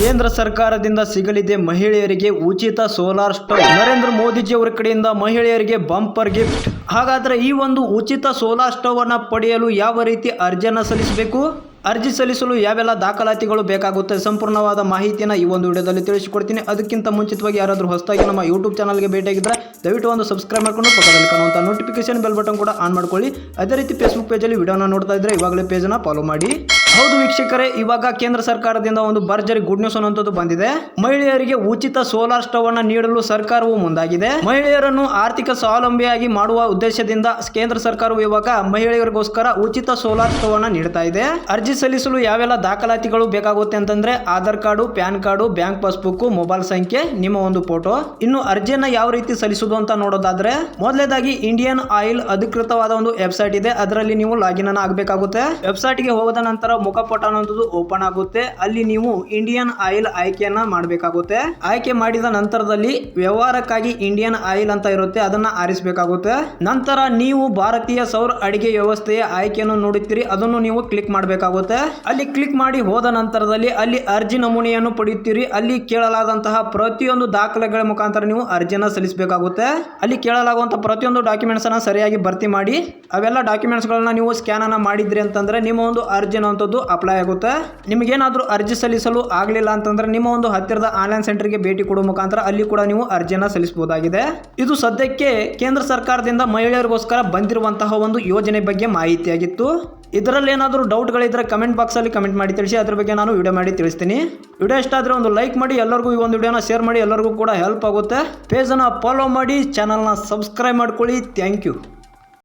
ಕೇಂದ್ರ ಸರ್ಕಾರದಿಂದ ಸಿಗಲಿದೆ ಮಹಿಳೆಯರಿಗೆ ಉಚಿತ ಸೋಲಾರ್ ಸ್ಟವ್. ನರೇಂದ್ರ ಮೋದಿಜಿ ಅವರ ಕಡೆಯಿಂದ ಮಹಿಳೆಯರಿಗೆ ಬಂಪರ್ ಗಿಫ್ಟ್. ಹಾಗಾದ್ರೆ ಈ ಒಂದು ಉಚಿತ ಸೋಲಾರ್ ಸ್ಟವ್ ಅನ್ನ ಪಡೆಯಲು ಯಾವ ರೀತಿ ಅರ್ಜಿಯನ್ನ ಸಲ್ಲಿಸಬೇಕು? ಅರ್ಜಿ ಸಲ್ಲಿಸಲು ಯಾವೆಲ್ಲ ದಾಖಲಾತಿಗಳು ಬೇಕಾಗುತ್ತೆ? ಸಂಪೂರ್ಣವಾದ ಮಾಹಿತಿಯನ್ನು ಈ ಒಂದು ವಿಡಿಯೋದಲ್ಲಿ ತಿಳಿಸಿಕೊಡ್ತೀನಿ. ಅದಕ್ಕಿಂತ ಮುಂಚಿತವಾಗಿ ಯಾರಾದರೂ ಹೊಸದಾಗಿ ನಮ್ಮ ಯೂಟ್ಯೂಬ್ ಚಾನಲ್ಗೆ ಭೇಟಿಯಾಗಿದ್ದರೆ ದಯವಿಟ್ಟು ಒಂದು ಸಬ್ಸ್ಕ್ರೈಬ್ ಮಾಡ್ಕೊಂಡು ಪಕ್ಕದಲ್ಲಿ ಕಾಣುವಂಥ ನೋಟಿಫಿಕೇಶನ್ ಬೆಲ್ ಬಟನ್ ಕೂಡ ಆನ್ ಮಾಡ್ಕೊಳ್ಳಿ. ಅದೇ ರೀತಿ ಫೇಸ್ಬುಕ್ ಪೇಜಲ್ಲಿ ವಿಡಿಯೋನ ನೋಡ್ತಾ ಇದ್ದರೆ ಇವಾಗಲೇ ಪೇಜನ್ನು ಫಾಲೋ ಮಾಡಿ. ಹೌದು ವೀಕ್ಷಕರೇ, ಇವಾಗ ಕೇಂದ್ರ ಸರ್ಕಾರದಿಂದ ಒಂದು ಭರ್ಜರಿ ಗುಡ್ ನ್ಯೂಸ್ ಅನ್ನುವಂಥದ್ದು ಬಂದಿದೆ. ಮಹಿಳೆಯರಿಗೆ ಉಚಿತ ಸೋಲಾರ್ ಸ್ಟವ್ ಅನ್ನು ನೀಡಲು ಸರ್ಕಾರವು ಮುಂದಾಗಿದೆ. ಮಹಿಳೆಯರನ್ನು ಆರ್ಥಿಕ ಸ್ವಾವಲಂಬಿಯಾಗಿ ಮಾಡುವ ಉದ್ದೇಶದಿಂದ ಕೇಂದ್ರ ಸರ್ಕಾರವು ಇವಾಗ ಮಹಿಳೆಯರಿಗೋಸ್ಕರ ಉಚಿತ ಸೋಲಾರ್ ಸ್ಟವ್ ಅನ್ನು ನೀಡ್ತಾ ಇದೆ. ಅರ್ಜಿ ಸಲ್ಲಿಸಲು ಯಾವೆಲ್ಲ ದಾಖಲಾತಿಗಳು ಬೇಕಾಗುತ್ತೆ ಅಂತಂದ್ರೆ Aadhaar card, PAN card, bank passbook mobile ಸಂಖ್ಯೆ, ನಿಮ್ಮ ಒಂದು ಫೋಟೋ. ಇನ್ನು ಅರ್ಜಿಯನ್ನ ಯಾವ ರೀತಿ ಸಲ್ಲಿಸುವುದು ಅಂತ ನೋಡೋದಾದ್ರೆ, ಮೊದಲೇದಾಗಿ ಇಂಡಿಯನ್ ಆಯಿಲ್ ಅಧಿಕೃತವಾದ ಒಂದು ವೆಬ್ಸೈಟ್ ಇದೆ. ಅದರಲ್ಲಿ ನೀವು ಲಾಗಿನ್ ಅನ್ನ ಆಗಬೇಕಾಗುತ್ತೆ. ವೆಬ್ಸೈಟ್ಗೆ ಹೋದ ನಂತರ ಮುಖಪಟ ಅನ್ನೋದು ಓಪನ್ ಆಗುತ್ತೆ. ಅಲ್ಲಿ ನೀವು ಇಂಡಿಯನ್ ಆಯಿಲ್ ಆಯ್ಕೆಯನ್ನ ಮಾಡಬೇಕಾಗುತ್ತೆ. ಆಯ್ಕೆ ಮಾಡಿದ ನಂತರದಲ್ಲಿ ವ್ಯವಹಾರಕ್ಕಾಗಿ ಇಂಡಿಯನ್ ಆಯಿಲ್ ಅಂತ ಇರುತ್ತೆ, ಅದನ್ನ ಆರಿಸಬೇಕಾಗುತ್ತೆ. ನಂತರ ನೀವು ಭಾರತೀಯ ಸೌರ ಅಡಿಗೆ ವ್ಯವಸ್ಥೆಯ ಆಯ್ಕೆಯನ್ನು ನೋಡುತ್ತೀರಿ, ಅದನ್ನು ನೀವು ಕ್ಲಿಕ್ ಮಾಡಬೇಕಾಗುತ್ತೆ. ಅಲ್ಲಿ ಕ್ಲಿಕ್ ಮಾಡಿ ಹೋದ ನಂತರದಲ್ಲಿ ಅಲ್ಲಿ ಅರ್ಜಿ ನಮೂನೆಯನ್ನು ಪಡೆಯುತ್ತೀರಿ. ಅಲ್ಲಿ ಕೇಳಲಾದಂತಹ ಪ್ರತಿಯೊಂದು ದಾಖಲೆಗಳ ಮುಖಾಂತರ ನೀವು ಅರ್ಜಿಯನ್ನು ಸಲ್ಲಿಸಬೇಕಾಗುತ್ತೆ. ಅಲ್ಲಿ ಕೇಳಲಾಗುವಂತಹ ಪ್ರತಿಯೊಂದು ಡಾಕ್ಯುಮೆಂಟ್ಸ್ ಅನ್ನ ಸರಿಯಾಗಿ ಭರ್ತಿ ಮಾಡಿ, ಅವೆಲ್ಲ ಡಾಕ್ಯುಮೆಂಟ್ಸ್ ಗಳನ್ನ ನೀವು ಸ್ಕ್ಯಾನ್ ಅನ್ನ ಮಾಡಿದ್ರಿ ಅಂತಂದ್ರೆ ನಿಮ್ಮ ಒಂದು ಅರ್ಜಿ ಅಪ್ಲೈ ಆಗುತ್ತೆ. ನಿಮಗೇನಾದರೂ ಅರ್ಜಿ ಸಲ್ಲಿಸಲು ಆಗಲಿಲ್ಲ ಅಂತಂದ್ರೆ ನಿಮ್ಮ ಒಂದು ಹತ್ತಿರದ ಆನ್ಲೈನ್ ಸೆಂಟರ್ಗೆ ಭೇಟಿ ಕೊಡುವ ಮುಖಾಂತರ ಅಲ್ಲಿ ಕೂಡ ನೀವು ಅರ್ಜಿಯನ್ನು ಸಲ್ಲಿಸಬಹುದಾಗಿದೆ. ಇದು ಸದ್ಯಕ್ಕೆ ಕೇಂದ್ರ ಸರ್ಕಾರದಿಂದ ಮಹಿಳೆಯರಿಗೋಸ್ಕರ ಬಂದಿರುವಂತಹ ಒಂದು ಯೋಜನೆ ಬಗ್ಗೆ ಮಾಹಿತಿಯಾಗಿತ್ತು. ಇದರಲ್ಲಿ ಏನಾದರೂ ಡೌಟ್ಗಳಿದ್ರೆ ಕಮೆಂಟ್ ಬಾಕ್ಸಲ್ಲಿ ಕಮೆಂಟ್ ಮಾಡಿ ತಿಳಿಸಿ, ಅದ್ರ ಬಗ್ಗೆ ನಾನು ವಿಡಿಯೋ ಮಾಡಿ ತಿಳಿಸ್ತೀನಿ. ವಿಡಿಯೋ ಇಷ್ಟ ಆದರೆ ಒಂದು ಲೈಕ್ ಮಾಡಿ, ಎಲ್ಲರಿಗೂ ಈ ಒಂದು ವಿಡಿಯೋನ ಶೇರ್ ಮಾಡಿ, ಎಲ್ಲರಿಗೂ ಕೂಡ ಹೆಲ್ಪ್ ಆಗುತ್ತೆ. ಪೇಜನ್ನು ಫಾಲೋ ಮಾಡಿ ಚಾನಲ್ನ ಸಬ್ಸ್ಕ್ರೈಬ್ ಮಾಡ್ಕೊಳ್ಳಿ. Thank you